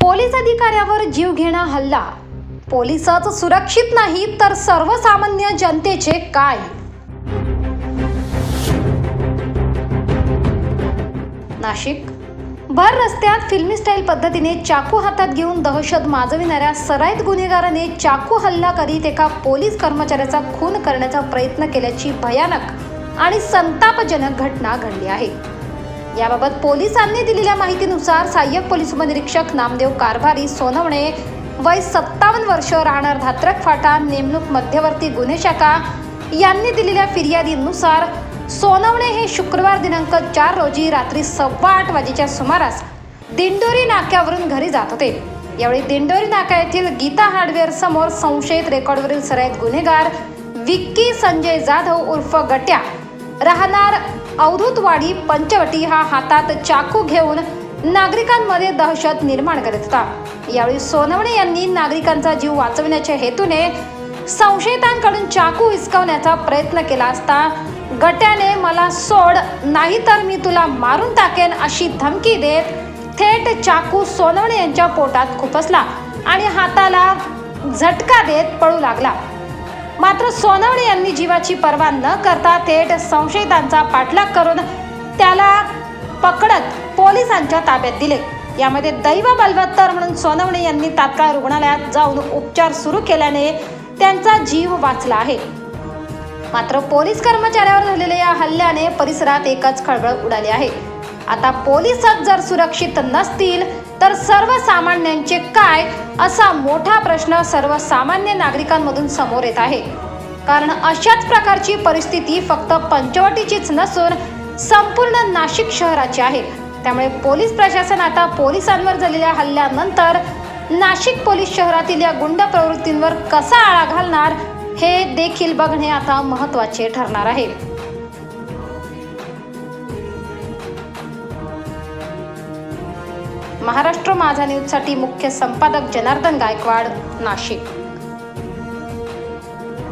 Police अधिकाऱ्यावर जीव घेणा हल्ला. पोलिसच सुरक्षित नाही तर सर्वसामान्य जनतेचे काय? नाशिक भर रस्त्यात फिल्मी स्टाईल पद्धतीने चाकू हातात घेऊन दहशत माजविणाऱ्या सराईत गुन्हेगाराने चाकू हल्ला करीत एका पोलीस कर्मचाऱ्याचा खून करण्याचा प्रयत्न केल्याची भयानक आणि संतापजनक घटना घडली आहे. याबाबत पोलिसांनी दिलेल्या माहितीनुसार सहाय्यक पोलीस उपनिरीक्षक नामदेव कारभारी सोनवणे वय सत्तावन्न वर्ष राहणार धात्रक फाटा नेमणूक मध्यवर्ती गुन्हे शाखा यांनी दिलेल्या फिर्यादीनुसार सोनवणे हे शुक्रवार दिनांक चार रोजी रात्री सव्वा आठ वाजेच्या सुमारास दिंडोरी नाक्यावरून घरी जात होते. यावेळी दिंडोरी नाका येथील गीता हार्डवेअर समोर संशयित रेकॉर्डवरील सराईत गुन्हेगार विक्की संजय जाधव उर्फ गट्या. राहणार अवधूतवाडी पंचवटी हा हातात चाकू घेऊन नागरिकांमध्ये दहशत निर्माण करीत होता. यावेळी सोनवणे यांनी नागरिकांचा जीव वाचवण्याच्या हेतूने संशयितांकडून चाकू हिसकावण्याचा प्रयत्न केला असता गट्याने मला सोड नाही तर मी तुला मारून टाकेन अशी धमकी देत थेट चाकू सोनवणे यांच्या पोटात खुपसला आणि हाताला झटका देत पळू लागला. मात्र सोनवणे यांनी जीवाची पर्वा न करता थेट संशयितांचा पाठलाग करून त्याला पकडत पोलिसांच्या ताब्यात दिले. यामध्ये दैव बलवत्तर म्हणून सोनवणे यांनी तात्काळ रुग्णालयात जाऊन उपचार सुरू केल्याने त्यांचा जीव वाचला आहे. मात्र पोलीस कर्मचाऱ्यावर झालेल्या या हल्ल्याने परिसरात एकच खळबळ उडाली आहे. आता पोलिसच जर सुरक्षित नसतील तर सर्वसामान्यांचे काय? असा मोठा प्रश्न सर्वसामान्य नागरिकांमधून समोर येत आहे. कारण अशाच प्रकारची परिस्थिती फक्त पंचवटीचीच नसून संपूर्ण नाशिक शहराची आहे. त्यामुळे पोलीस प्रशासन आता पोलिसांवर झालेल्या हल्ल्यानंतर नाशिक पोलीस शहरातील या गुंड प्रवृत्तींवर कसा आळा घालणार? हे देखील बघणे आता महत्त्वाचे ठरणार आहे. महाराष्ट्र माझा न्यूजसाठी मुख्य संपादक जनार्दन गायकवाड नाशिक.